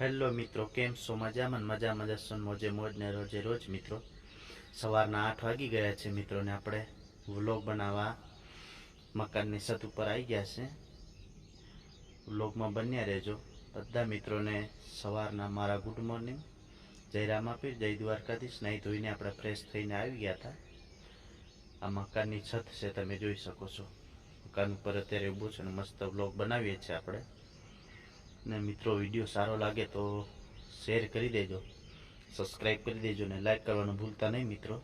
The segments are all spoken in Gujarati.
હેલો મિત્રો, કેમ છો? મજામાં મજા મજા છો મોજે મોજ ને રોજે રોજ મિત્રો? સવારના આઠ વાગી ગયા છે મિત્રોને આપણે વ્લોગ બનાવવા. મકાનની છત ઉપર આવી ગયા છે. વ્લોગમાં બન્યા રહેજો. બધા મિત્રોને સવારના મારા ગુડ મોર્નિંગ જય રામાપીર, જય દ્વારકાધીશ. નહીં ધોઈને આપણે ફ્રેશ થઈને આવી ગયા હતા. આ મકાનની છત છે, તમે જોઈ શકો છો. મકાન ઉપર અત્યારે ઊભું છે ને મસ્ત વ્લોગ બનાવીએ છીએ આપણે. ને મિત્રો વીડિયો સારો લાગે તો શેર કરી દેજો. સબસ્ક્રાઈબ કરી દેજો ને લાઈક કરવાનું ભૂલતા નહીં મિત્રો.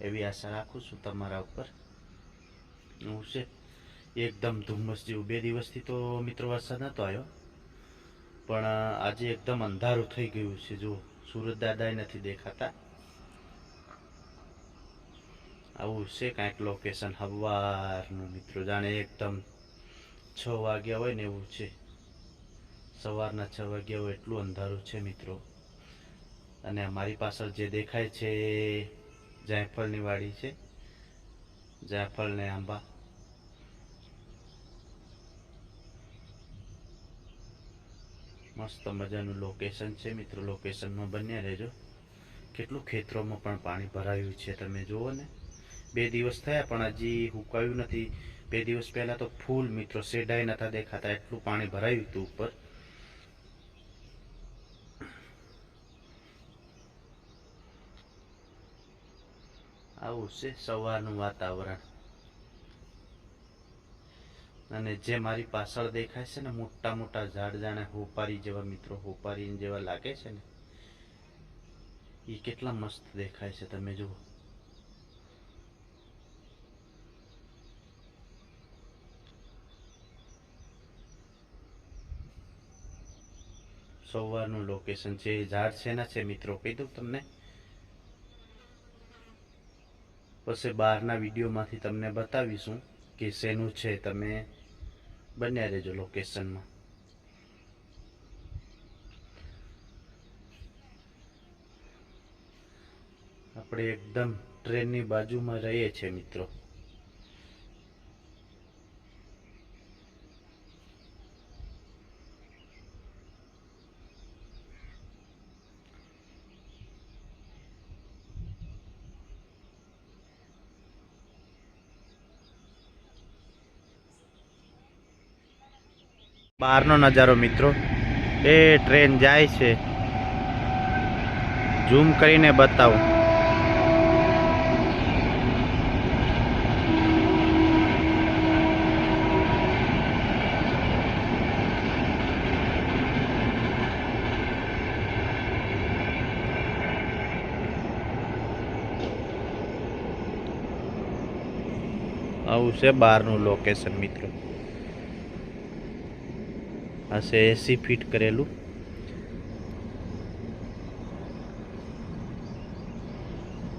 એવી આશા રાખું છું તમારા ઉપર. એવું છે. એકદમ ધુમ્મસ જેવું બે દિવસથી તો મિત્રો વરસાદ નહોતો આવ્યો. પણ આજે એકદમ અંધારું થઈ ગયું છે. જો સુરત દાદાએ નથી દેખાતા. આવું છે કાંઈક લોકેશન હવારનું મિત્રો, જાણે એકદમ છ વાગ્યા હોય ને એવું છે. સવારના છ વાગ્યા હોય એટલું અંધારું છે મિત્રો. અને અમારી પાછળ જે દેખાય છે એ જાયફળની વાડી છે. જાયફળ ને આંબા. મસ્ત મજાનું લોકેશન છે મિત્રો. લોકેશનમાં બન્યા રહેજો. કેટલું ખેતરોમાં પણ પાણી ભરાયું છે તમે જુઓ ને. બે દિવસ થયા પણ હજી હુકાયું નથી. બે દિવસ પહેલા તો ફૂલ મિત્રો શેડાઈ નતા દેખાતા. એટલું પાણી ભરાયું હતું ઉપર. આવું છે સવારનું વાતાવરણ. અને જે મારી પાછળ દેખાય છે ને, મોટા મોટા ઝાડ જાણે હોપારી જેવા મિત્રો હોપારી જેવા લાગે છે ને એ કેટલા મસ્ત દેખાય છે, તમે જુઓ. સવારનું લોકેશન છે ઝાડ છે ને, છે મિત્રો કહી દઉં તમને? પછી બહારના વિડીયોમાંથી તમને બતાવીશું કે શેનું છે, તમે બન્યા રહેજો લોકેશનમાં આપણે એકદમ ટ્રેનની બાજુમાં રહીએ છીએ મિત્રો. બહારનો નજારો, મિત્રો. એ ટ્રેન જાય છે. ઝૂમ કરીને બતાવું. આવું છે બહારનું લોકેશન મિત્રો. હશે એસી ફીટ કરેલું.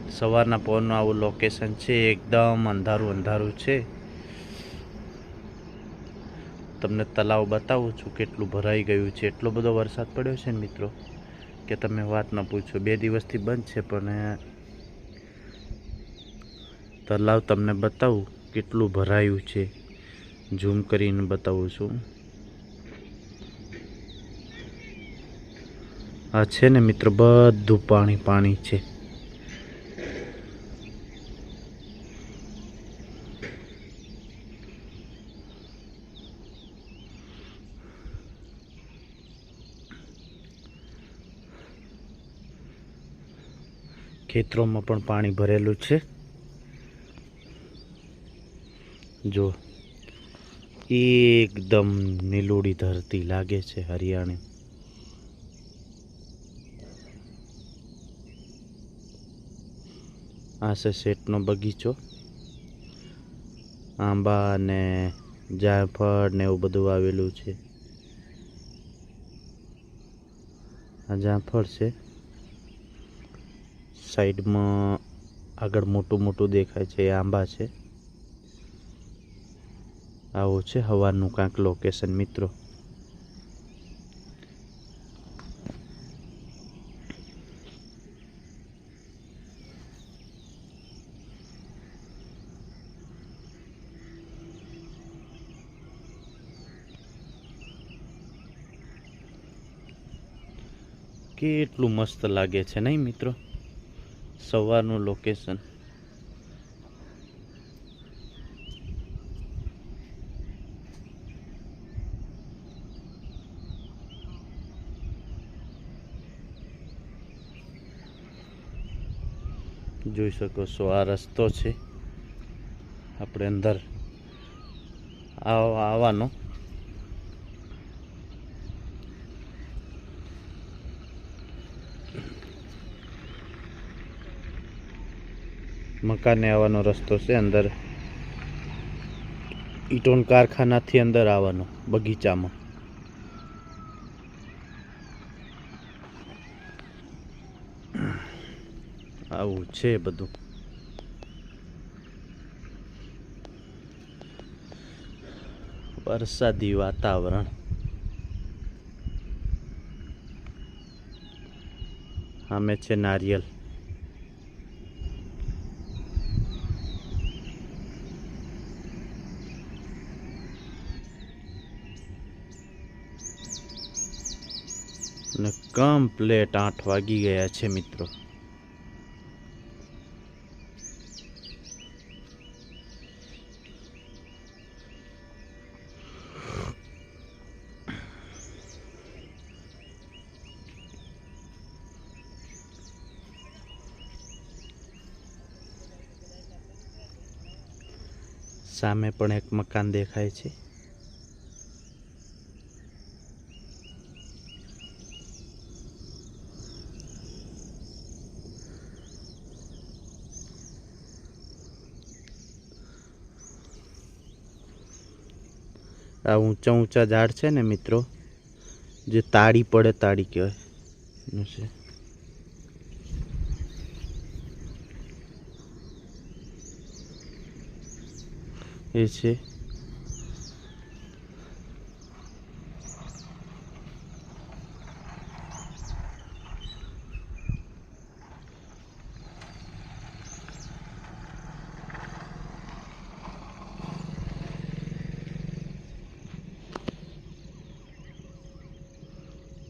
સવારના પહોરનું આવું લોકેશન છે, એકદમ અંધારું અંધારું છે. તમને તલાવ બતાવું છું કેટલું ભરાઈ ગયું છે. એટલો બધો વરસાદ પડ્યો છે ને મિત્રો, કે તમે વાત ન પૂછો. બે દિવસથી બંધ છે, પણ તલાવ તમને બતાવું કેટલું ભરાયું છે. ઝૂમ કરીને બતાવું છું. આ છે ને મિત્ર, બધું પાણી પાણી છે. ખેતરોમાં પણ પાણી ભરેલું છે. જો, એકદમ નીલોડી ધરતી લાગે છે હરિયાણી આ છે શેઠનો બગીચો. આંબા ને જાયફળ ને એવું બધું આવેલું છે. આ જાયફળ છે. સાઈડમાં આગળ મોટું મોટું દેખાય છે, એ આંબા છે. આવું છે હવાનું કાંક લોકેશન મિત્રો. કેટલું મસ્ત લાગે છે નહીં મિત્રો? સવારનું લોકેશન જોઈ શકો છો, આ રસ્તો છે. આપણે અંદર આવ- આવવાનો મકાને આવવાનો રસ્તો છે અંદર. ઇટોન કારખાનાથી અંદર આવવાનો, બગીચામાં. આવું છે બધું. વરસાદી વાતાવરણ. સામે છે નારિયેલ. અને કમ્પ્લેટ આઠ વાગી ગયા છે મિત્રો. સામે પણ એક મકાન દેખાય છે. આ ઊંચા ઊંચા ઝાડ છે ને મિત્રો, જે તાળી પડે તાળી કહેવાય. છે. એ છે.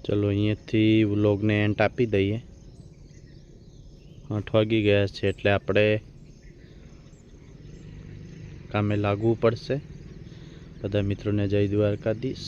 ચલો અહીંયાથી વ્લોગને એન્ટ આપી દઈએ. આઠ વાગી ગયા છે એટલે આપણે કામે લાગવું પડશે. બધા મિત્રોને જય દ્વારકાધીશ.